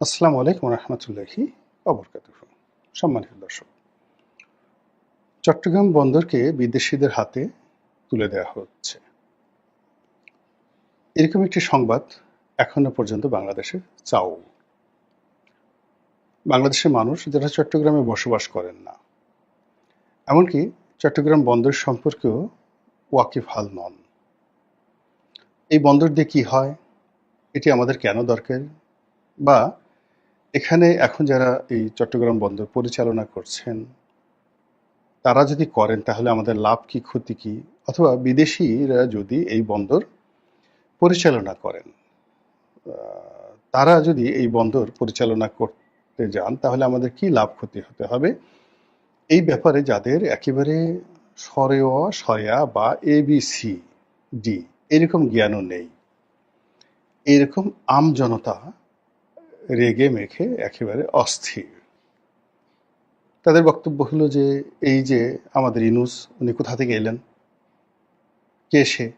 আসসালামু আলাইকুম রহমতুল্লাহি অবরকাত সম্মানিত দর্শক, চট্টগ্রাম বন্দরকে বিদেশিদের হাতে তুলে দেওয়া হচ্ছে। এরকম একটি সংবাদ এখনও পর্যন্ত বাংলাদেশে চাও। বাংলাদেশের মানুষ যারা চট্টগ্রামে বসবাস করেন না, এমনকি চট্টগ্রাম বন্দর সম্পর্কেও ওয়াকিফহাল নন। এই বন্দর দিয়ে কি হয়, এটি আমাদের কেন দরকার, বা এখানে এখন যারা এই চট্টগ্রাম বন্দর পরিচালনা করছেন, তারা যদি করেন তাহলে আমাদের লাভ কি, ক্ষতি কি? অথবা বিদেশিরা যদি এই বন্দর পরিচালনা করেন তারা যদি এই বন্দর পরিচালনা করতে যান তাহলে আমাদের কি লাভ ক্ষতি হতে হবে? এই ব্যাপারে যাদের একেবারে সরেয়া সয়া বা এবিসি ডি, এরকম জ্ঞানও নেই। এরকম আম জনতা রেগে মেখে একেবারে অস্থির। তাদের বক্তব্য হলো যে, এই যে আমাদের ইনুস, উনি কোথা থেকে এলেন? কে সে?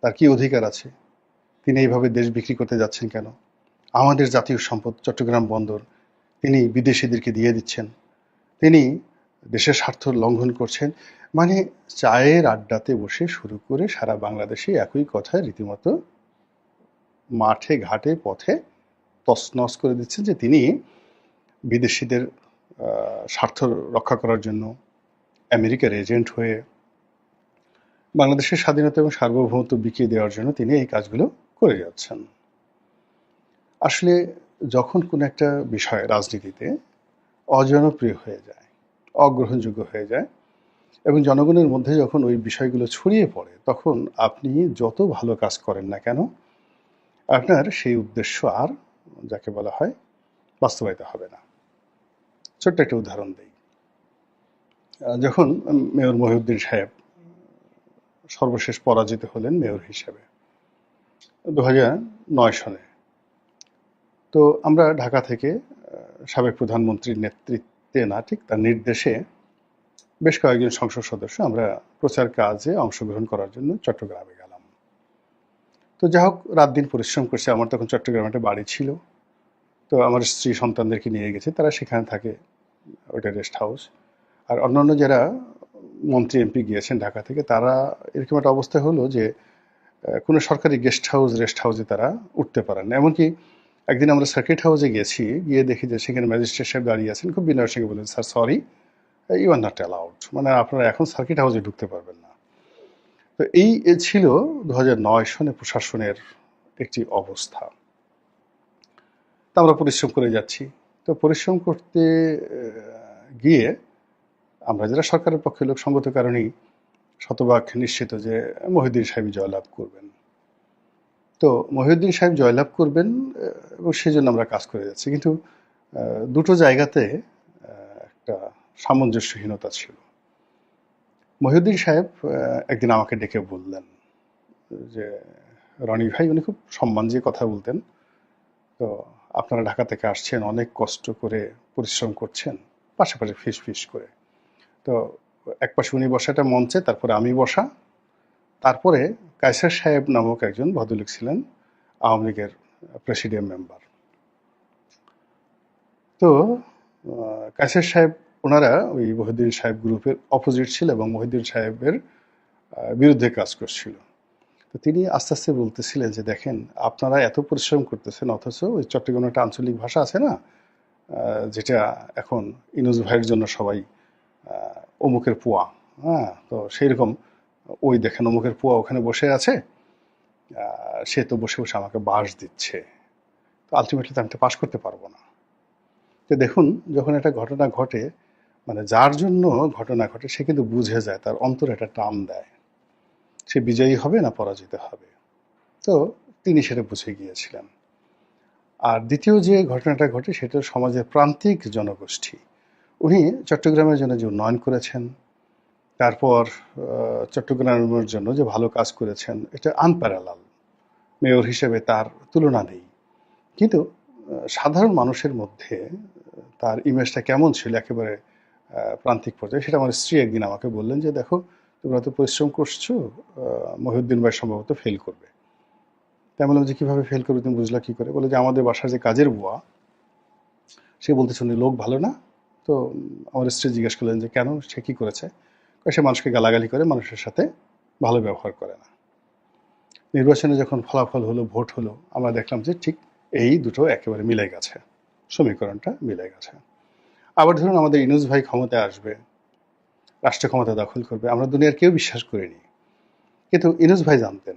তার কি অধিকার আছে? তিনি এইভাবে দেশ বিক্রি করতে যাচ্ছেন কেন? আমাদের জাতীয় সম্পদ চট্টগ্রাম বন্দর, তিনি বিদেশিদেরকে দিয়ে দিচ্ছেন। তিনি দেশের স্বার্থ লঙ্ঘন করছেন। মানে চায়ের আড্ডাতে বসে শুরু করে সারা বাংলাদেশে একই কথা রীতিমতো মাঠে, ঘাটে, পথে তছনছ করে দিচ্ছেন যে তিনি বিদেশিদের স্বার্থ রক্ষা করার জন্য আমেরিকার এজেন্ট হয়ে বাংলাদেশের স্বাধীনতা এবং সার্বভৌমত্ব বিকিয়ে দেওয়ার জন্য তিনি এই কাজগুলো করে যাচ্ছেন। আসলে যখন কোনো একটা বিষয় রাজনীতিতে অজনপ্রিয় হয়ে যায়, অগ্রহণযোগ্য হয়ে যায় এবং জনগণের মধ্যে যখন ওই বিষয়গুলো ছড়িয়ে পড়ে, তখন আপনি যত ভালো কাজ করেন না কেন, আপনার সেই উদ্দেশ্য আর যাকে বলা হয়, বাস্তবায়িত হবে না। ছোট্ট একটা উদাহরণ দিই। যখন মেয়র মহিউদ্দিন সাহেব সর্বশেষ পরাজিত হলেন মেয়র হিসেবে দু নয় সনে। তো আমরা ঢাকা থেকে সাবেক প্রধানমন্ত্রীর নেতৃত্বে না, ঠিক তার নির্দেশে বেশ কয়েকজন সংসদ সদস্য আমরা প্রচার কাজে অংশগ্রহণ করার জন্য চট্টগ্রামে গেলাম। তো যা হোক রাত দিন পরিশ্রম করছে, আমার তখন চট্টগ্রামে একটা বাড়ি ছিল। তো আমার স্ত্রী সন্তানদেরকে নিয়ে গেছে, তারা সেখানে থাকে, ওইটা রেস্ট হাউস আর অন্যান্য যারা মন্ত্রী এমপি গিয়েছেন ঢাকা থেকে, তারা এরকম একটা অবস্থা হলো যে কোনো সরকারি গেস্ট হাউস রেস্ট হাউসে তারা উঠতে পারেন না। এমনকি একদিন আমরা সার্কিট হাউসে গেছি, গিয়ে দেখি যে সেখানে ম্যাজিস্ট্রেট সাহেব দাঁড়িয়ে আছেন, খুব বিনয়ের সঙ্গে বলেন sir sorry you are not allowed মানে আপনারা এখন সার্কিট হাউসে ঢুকতে পারবেন না। তো এই ছিল দু হাজার নয় সনে প্রশাসনের একটি অবস্থা। তা আমরা পরিশ্রম করে যাচ্ছি। তো পরিশ্রম করতে গিয়ে আমরা যারা সরকারের পক্ষে লোক সঙ্গত কারণেই শতভাগ নিশ্চিত যে মহিউদ্দিন সাহেব জয়লাভ করবেন। তো মহিউদ্দিন সাহেব জয়লাভ করবেন এবং সেই জন্য আমরা কাজ করে যাচ্ছি। কিন্তু দুটো জায়গাতে একটা সামঞ্জস্যহীনতা ছিল। মহিউদ্দিন সাহেব একদিন আমাকে ডেকে বললেন যে, রনি ভাই, উনি খুব সম্মান দিয়ে কথা বলতেন। তো আপনারা ঢাকা থেকে আসছেন, অনেক কষ্ট করে পরিশ্রম করছেন, পাশাপাশি ফিস ফিস করে। তো এক পাশে উনি বসাটা মঞ্চে, তারপরে আমি বসা। তারপরে কায়সার সাহেব নামক একজন ভদ্রলোক ছিলেন, আওয়ামী লীগের প্রেসিডিয়াম মেম্বার। তো কায়সার সাহেব, ওনারা ওই মহিউদ্দিন সাহেব গ্রুপের অপোজিট ছিল এবং মহিউদ্দিন সাহেবের বিরুদ্ধে কাজ করছিল। তো তিনি আস্তে আস্তে বলতেছিলেন যে, দেখেন, আপনারা এত পরিশ্রম করতেছেন, অথচ ওই চট্টগ্রামের একটা আঞ্চলিক ভাষা আছে না যেটা এখন ইনুজ ভাইয়ের জন্য সবাই অমুকের পোয়া হ্যাঁ তো সেই রকম ওই দেখেন অমুকের পোয়া ওখানে বসে আছে সে তো বসে বসে আমাকে বাস দিচ্ছে, তো আলটিমেটলি তো আমি তো পাশ করতে পারব না। তো দেখুন, যখন একটা ঘটনা ঘটে মানে যার জন্য ঘটনা ঘটে, সে কিন্তু বুঝে যায়, তার অন্তর একটা টান দেয়। সে বিজয়ী হবে না পরাজিত হবে? তো তিনি সেটা বুঝে গিয়েছিলেন। আর দ্বিতীয় যে ঘটনাটা ঘটে সেটা সমাজের প্রান্তিক জনগোষ্ঠী। উনি চট্টগ্রামের জন্য যে উন্নয়ন করেছেন, তারপর চট্টগ্রামের জন্য যে ভালো কাজ করেছেন, এটা আনপ্যারালাল মেয়র হিসেবে তার তুলনা নেই। কিন্তু সাধারণ মানুষের মধ্যে তার ইমেজটা কেমন ছিল একেবারে প্রান্তিক পর্যায়ে, সেটা আমার স্ত্রী একদিন আমাকে বললেন যে, দেখো তোমরা তো পরিশ্রম করছ মহিউদ্দিন ভাই সম্ভবত ফেল করবে। তাই বললাম যে, কীভাবে ফেল করবে? তুমি বুঝলা কী করে? বলে যে, আমাদের বাসার যে কাজের বুয়া, সে বলতে উনি লোক ভালো না। তো আমার স্ত্রী জিজ্ঞেস করলেন যে, কেন? সে কী করেছে? সে মানুষকে গালাগালি করে, মানুষের সাথে ভালো ব্যবহার করে না। নির্বাচনে যখন ফলাফল হলো, ভোট হলো, আমরা দেখলাম যে, ঠিক এই দুটো একেবারে মিলে গেছে। সমীকরণটা মিলে গেছে। আবার ধরুন আমাদের ইনুজ ভাই ক্ষমতায় আসবে রাষ্ট্র ক্ষমতা দখল করবে, আমরা দুনিয়ার কেউ বিশ্বাস করিনি। কিন্তু ইনুস ভাই জানতেন,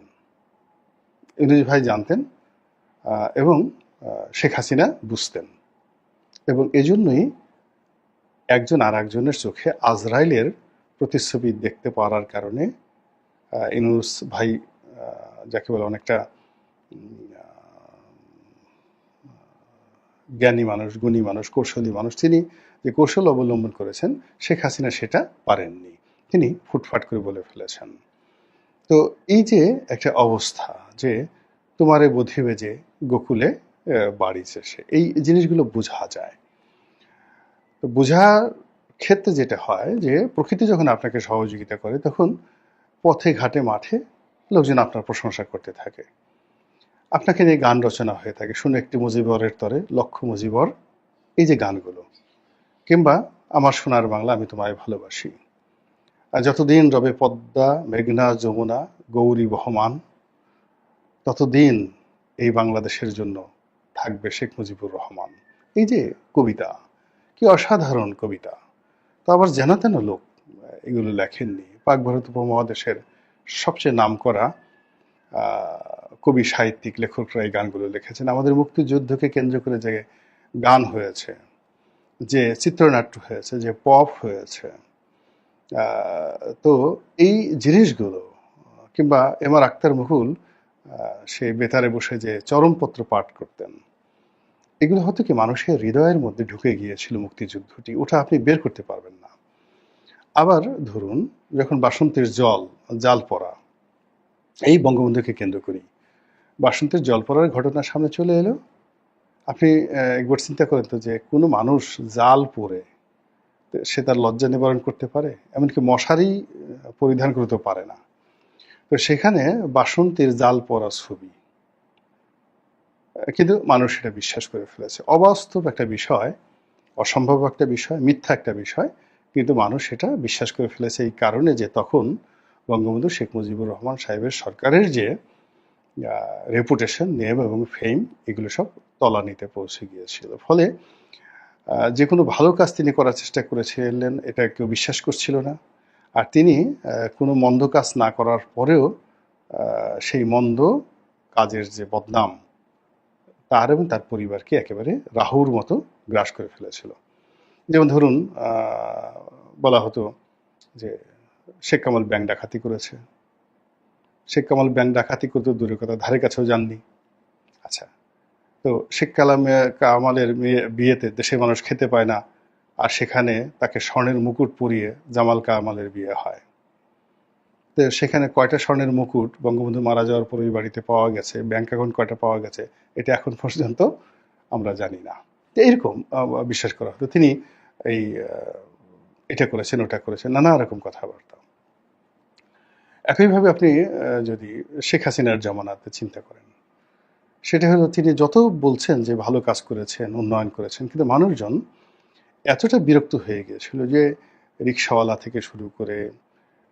ইনুস ভাই জানতেন এবং শেখ হাসিনা বুঝতেন। এবং এজন্যই একজন আর একজনের চোখে আজরাইলের প্রতিচ্ছবি দেখতে পারার কারণে ইনুস ভাই যাকে বলে অনেকটা জ্ঞানী মানুষ, গুণী মানুষ, কৌশলী মানুষ, তিনি যে কৌশল অবলম্বন করেছেন, শেখ হাসিনা সেটা পারেননি। তিনি ফুটফাট করে বলে ফেলেছেন। তো এই যে একটা অবস্থা যে তোমারে বোধিবে যে গোকুলে বাড়ি শেষে, এই জিনিসগুলো বোঝা যায়। তো বোঝার ক্ষেত্রে যেটা হয় যে, প্রকৃতি যখন আপনাকে সহযোগিতা করে, তখন পথে, ঘাটে, মাঠে লোকজন আপনার প্রশংসা করতে থাকে। আপনাকে নিয়ে গান রচনা হয়ে থাকে। শুনে একটি মুজিবরের তরে লক্ষ মুজিবর, এই যে গানগুলো। কিংবা আমার সোনার বাংলা আমি তোমায় ভালোবাসি। আর যতদিন রবে পদ্মা মেঘনা যমুনা গৌরী বহমান ততদিন এই বাংলাদেশের জন্য থাকবে শেখ মুজিবুর রহমান। এই যে কবিতা কি অসাধারণ কবিতা। তো আবার যেন তেন লোক এগুলো লেখেননি। পাক ভারত উপমহাদেশের সবচেয়ে নামকরা আহ, কবি সাহিত্যিক লেখকরা এই গানগুলো লিখেছেন। আমাদের মুক্তিযুদ্ধকে কেন্দ্র করে যে গান হয়েছে যে চিত্রনাট্য হয়েছে যে পপ হয়েছে তো এই জিনিসগুলো কিংবা এম আর আক্তার মুকুল আহ, সে বেতারে বসে যে চরমপত্র পাঠ করতেন এগুলো হয়তো কি মানুষের হৃদয়ের মধ্যে ঢুকে গিয়েছিল মুক্তিযুদ্ধটি? ওটা আপনি বের করতে পারবেন না। আবার ধরুন যখন বাসন্তের জল জাল পড়া এই বঙ্গবন্ধুকে কেন্দ্র করি বাসন্তের জল পড়ার ঘটনা সামনে চলে এলো। আপনি একবার চিন্তা করেন তো যে কোনো মানুষ জাল পরে সে তার লজ্জা নিবারণ করতে পারে? এমনকি মশারি পরিধান করতে পারে না। তো সেখানে বাসন্তীর জাল পরা ছবি। কিন্তু মানুষ এটা বিশ্বাস করে ফেলেছে। অবাস্তব একটা বিষয়, অসম্ভব একটা বিষয়, মিথ্যা একটা বিষয়, কিন্তু মানুষ এটা বিশ্বাস করে ফেলেছে এই কারণে যে তখন বঙ্গবন্ধু শেখ মুজিবুর রহমান সাহেবের সরকারের যে রেপুটেশন নেম এবং ফেম এগুলো সব তলানিতে পৌঁছে গিয়েছিল। ফলে যে কোনো ভালো কাজ তিনি করার চেষ্টা করেছিলেন, এটা কেউ বিশ্বাস করছিল না। আর তিনি কোনো মন্দ কাজ না করার পরেও সেই মন্দ কাজের যে বদনাম, তার এবং তার পরিবারকে একেবারে রাহুর মতো গ্রাস করে ফেলেছিল। যেমন ধরুন বলা হতো যে শেখ কামাল ব্যাংক ডাকাতি করেছে। শেখ কামাল ব্যাংক ডাকাতি করতে দূরের কথা, ধারে কাছেও যাননি। আচ্ছা তো শেখ কালামে, কামালের মেয়ে বিয়েতে দেশের মানুষ খেতে পায় না, আর সেখানে তাকে স্বর্ণের মুকুট পরিয়ে জামাল কামালের বিয়ে হয়। তো সেখানে কয়টা স্বর্ণের মুকুট বঙ্গবন্ধু মারা যাওয়ার পর বাড়িতে পাওয়া গেছে, ব্যাংক অ্যাকাউন্ট কয়টা পাওয়া গেছে, এটা এখন পর্যন্ত আমরা জানি না। তো এরকম বিশ্বাস করা। হতো তিনি এই এটা করেছেন, ওটা করেছেন, নানা রকম কথাবার্তা। একইভাবে আপনি যদি শেখ হাসিনার জামানাতে চিন্তা করেন, সেটা হলো তিনি যত বলছেন যে ভালো কাজ করেছেন, উন্নয়ন করেছেন, কিন্তু মানুষজন এতটা বিরক্ত হয়ে গিয়েছিল যে রিক্সাওয়ালা থেকে শুরু করে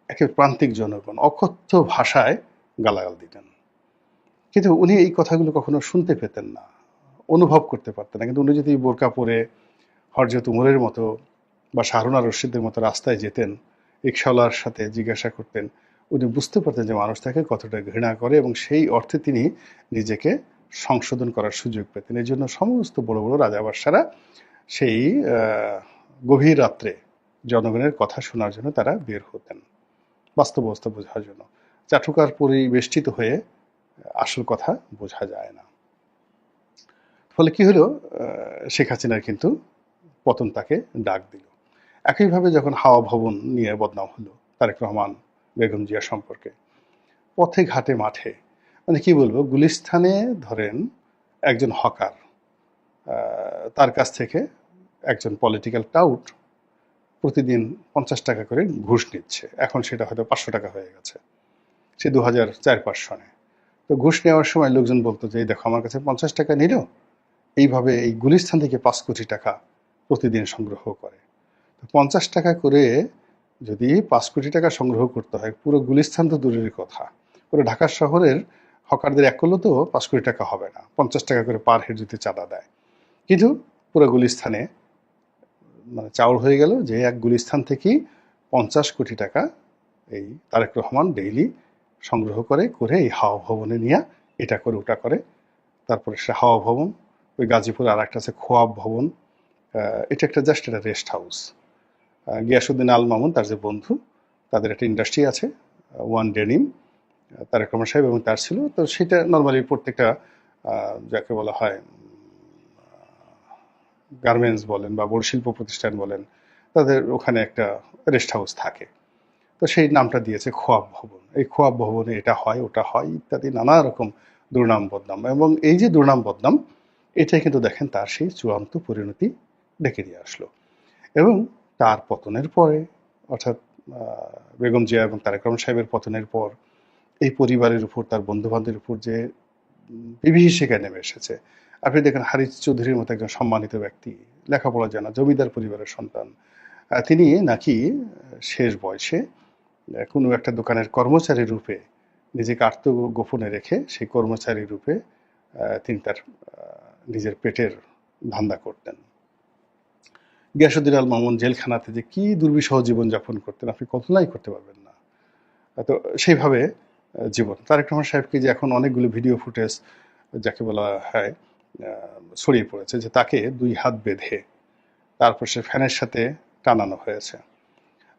একে প্রান্তিক জনগণ অকথ্য ভাষায় গালাগাল দিতেন। কিন্তু উনি এই কথাগুলো কখনো শুনতে পেতেন না, অনুভব করতে পারতেন না। কিন্তু উনি যদি বোরকা পরে হরজত উমরের মতো বা শাহরুনা রশিদের মতো রাস্তায় যেতেন, রিক্সাওয়ালার সাথে জিজ্ঞাসা করতেন উনি বুঝতে পারতেন যে মানুষ তাকে কতটা ঘৃণা করে এবং সেই অর্থে তিনি নিজেকে সংশোধন করার সুযোগ পেতেন। এই জন্য সমস্ত বড় বড় রাজাবাসারা সেই গভীর রাত্রে জনগণের কথা শোনার জন্য তারা বের হতেন। বাস্তব অবস্থা বোঝার জন্য। চাটুকার পরিবেষ্টিত হয়ে আসল কথা বোঝা যায় না। ফলে কি হলো? শেখ হাসিনার কিন্তু পতন তাকে ডাক দিল। একইভাবে যখন হাওয়া ভবন নিয়ে বদনাম হলো, তারেক রহমান বেগম জিয়া সম্পর্কে। পথে ঘাটে মাঠে। মানে কি বলব, গুলিস্থানে ধরেন একজন হকার তার কাছ থেকে একজন পলিটিক্যাল টাউট প্রতিদিন পঞ্চাশ টাকা করে ঘুষ নিচ্ছে। এখন সেটা হয়তো পাঁচশো টাকা হয়ে গেছে। সে দু হাজার চার পাঁচ সনে। তো ঘুষ নেওয়ার সময় লোকজন বলতো যে, এই দেখো, আমার কাছে পঞ্চাশ টাকা নিল। এইভাবে এই গুলিস্থান থেকে পাঁচ কোটি টাকা প্রতিদিন সংগ্রহ করে। তো পঞ্চাশ টাকা করে যদি পাঁচ কোটি টাকা সংগ্রহ করতে হয়, পুরো গুলিস্থান তো দূরের কথা। পুরো ঢাকা শহরের হকারদের এক করলেও তো পাঁচ কোটি টাকা হবে না, পঞ্চাশ টাকা করে পার হেড যদি চাঁদা দেয়। কিন্তু পুরো গুলিস্থানে মানে চাউল হয়ে গেল যে এক গুলিস্থান থেকেই পঞ্চাশ কোটি টাকা এই তারেক রহমান ডেইলি সংগ্রহ করে করে এই হাওয়া ভবনে নিয়ে এটা করে, ওটা করে। তারপরে সে হাওয়া ভবন, ওই গাজীপুরে আর একটা আছে খোয়াব ভবন এটা একটা জাস্ট একটা রেস্ট হাউস। গিয়াসুদ্দিন আল মামুন, তার যে বন্ধু, তাদের একটা ইন্ডাস্ট্রি আছে ওয়ান ডেনিম তারেক রহমান সাহেব এবং তার ছিল। তো সেটা নর্মালি প্রত্যেকটা যাকে বলা হয় গার্মেন্টস বলেন বা বড় শিল্প প্রতিষ্ঠান বলেন, তাদের ওখানে একটা রেস্ট হাউস থাকে। তো সেই নামটা দিয়েছে খোয়াব ভবন। এই খোয়াব ভবনে এটা হয়, ওটা হয়, ইত্যাদি নানা রকম দুর্নাম বদনাম। এবং এই যে দুর্নাম বদনাম, এটাই কিন্তু দেখেন তার সেই চূড়ান্ত পরিণতি ডেকে দিয়ে আসলো। এবং তার পতনের পরে, অর্থাৎ বেগম জিয়া এবং তারেক রহমান সাহেবের পতনের পর, এই পরিবারের উপর, তার বন্ধু বান্ধবের উপর যে বিভীষিকা নেমে এসেছে। আপনি দেখেন হারিস চৌধুরীর মতো একজন সম্মানিত ব্যক্তি, লেখাপড়া জানা, জমিদার পরিবারের সন্তান। তিনি নাকি শেষ বয়সে কোনো একটা দোকানের কর্মচারী রূপে নিজেকে আত্মগোপনে রেখে, সেই কর্মচারী রূপে তিনি তার নিজের পেটের ধান্দা করতেন। গিয়াসুদ্দিন আল মামুন জেলখানাতে যে কি দুর্বিষহ জীবনযাপন করতেন, আপনি কল্পনাই করতে পারবেন না। তো সেইভাবে জীবন। তারেক রহমান সাহেবকে যে এখন অনেকগুলো ভিডিও ফুটেজ, যাকে বলা হয় ছড়িয়ে পড়েছে যে তাকে দুই হাত বেঁধে তারপর সে ফ্যানের সাথে টানানো হয়েছে।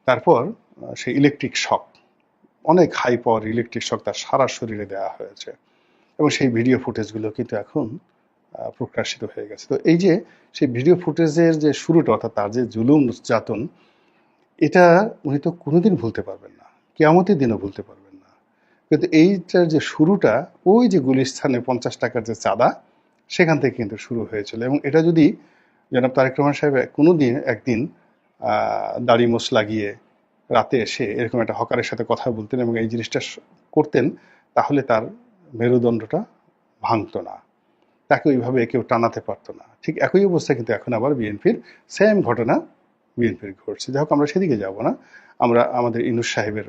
তারপর সে ইলেকট্রিক শক, অনেক হাই পাওয়ার ইলেকট্রিক শক তার সারা শরীরে দেওয়া হয়েছে। এবং সেই ভিডিও ফুটেজগুলো কিন্তু এখন প্রকাশিত হয়ে গেছে। তো এই যে সেই ভিডিও ফুটেজের যে শুরুটা, অর্থাৎ তার যে জুলুম নির্যাতন এটা উনি তো কোনোদিন ভুলতে পারবেন না। কেয়ামতের দিনও ভুলতে পারবেন না। কিন্তু এইটার যে শুরুটা, ওই যে গুলিস্থানে পঞ্চাশ টাকার যে চাঁদা, সেখান থেকে কিন্তু শুরু হয়েছিল। এবং এটা যদি জনাব তারেক রহমান সাহেব কোনো দিন একদিন দাড়ি মোছ লাগিয়ে রাতে এসে এরকম একটা হকারের সাথে কথা বলতেন এবং এই জিনিসটা করতেন, তাহলে তার মেরুদণ্ডটা ভাঙতো না। তাকে ওইভাবে কেউ টানাতে পারতো না। ঠিক একই অবস্থা কিন্তু এখন আবার বিএনপির সেম ঘটনা বিএনপির ঘটছে। যাই হোক, আমরা সেদিকে যাব না। আমরা আমাদের ইনুস সাহেবের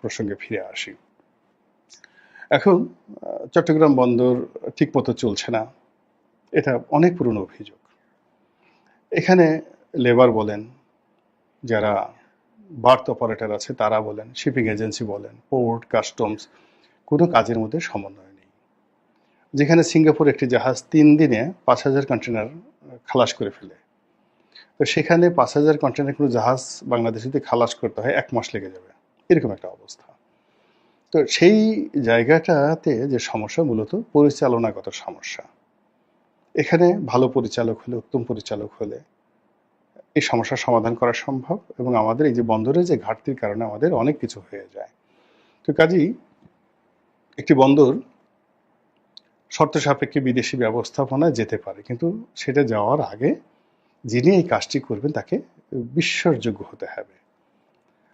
প্রসঙ্গে ফিরে আসি। এখন চট্টগ্রাম বন্দর ঠিক ঠিকমতো চলছে না। এটা অনেক পুরনো অভিযোগ। এখানে লেবার বলেন, যারা বার্থ অপারেটর আছে তারা বলেন, শিপিং এজেন্সি বলেন, পোর্ট, কাস্টমস, কোনো কাজের মধ্যে সমন্বয় যেখানে সিঙ্গাপুর একটি জাহাজ তিন দিনে পাঁচ হাজার কন্টেনার খালাস করে ফেলে। তো সেখানে পাঁচ হাজার কন্টেনার কোনো জাহাজ বাংলাদেশিতে খালাস করতে হয়, এক মাস লেগে যাবে। এরকম একটা অবস্থা। তো সেই জায়গাটাতে যে সমস্যা মূলত, পরিচালনাগত সমস্যা। এখানে ভালো পরিচালক হলে, উত্তম পরিচালক হলে এই সমস্যার সমাধান করা সম্ভব এবং আমাদের এই যে বন্দরের যে ঘাটতির কারণে আমাদের অনেক কিছু হয়ে যায়। তো কাজেই একটি বন্দর শর্ত সাপেক্ষে বিদেশি ব্যবস্থাপনায় যেতে পারে। কিন্তু সেটা যাওয়ার আগে যিনি এই কাজটি করবেন তাকে বিশ্বাসযোগ্য হতে হবে।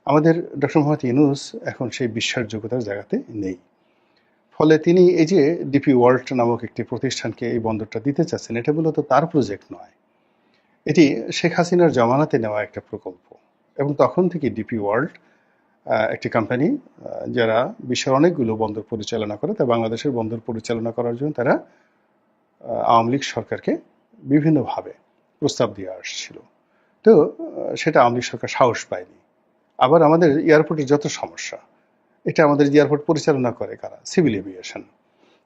আমাদের ডক্টর মোহাম্মদ ইউনুস এখন সেই বিশ্বাসযোগ্যতার জায়গাতে নেই। ফলে তিনি এই যে ডিপি ওয়ার্ল্ড নামক একটি প্রতিষ্ঠানকে এই বন্দরটা দিতে চাচ্ছেন, এটা মূলত তার প্রজেক্ট নয়। এটি শেখ হাসিনার জমানাতে নেওয়া একটা প্রকল্প। এবং তখন থেকে ডিপি ওয়ার্ল্ড একটি কোম্পানি যারা বিশ্বের অনেকগুলো বন্দর পরিচালনা করে, তা বাংলাদেশের বন্দর পরিচালনা করার জন্য তারা আওয়ামী লীগ সরকারকে বিভিন্নভাবে প্রস্তাব দিয়ে আসছিল। তো সেটা আওয়ামী লীগ সরকার সাহস পায়নি। আবার আমাদের এয়ারপোর্টের যত সমস্যা, এটা আমাদের এয়ারপোর্ট পরিচালনা করে কারা? সিভিল এভিয়েশন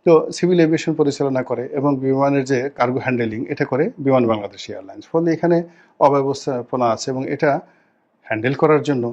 তো সিভিল এভিয়েশন পরিচালনা করে এবং বিমানের যে কার্গো হ্যান্ডেলিং এটা করে বিমান বাংলাদেশ এয়ারলাইন্স। ফলে এখানে অব্যবস্থাপনা আছে এবং এটা হ্যান্ডেল করার জন্য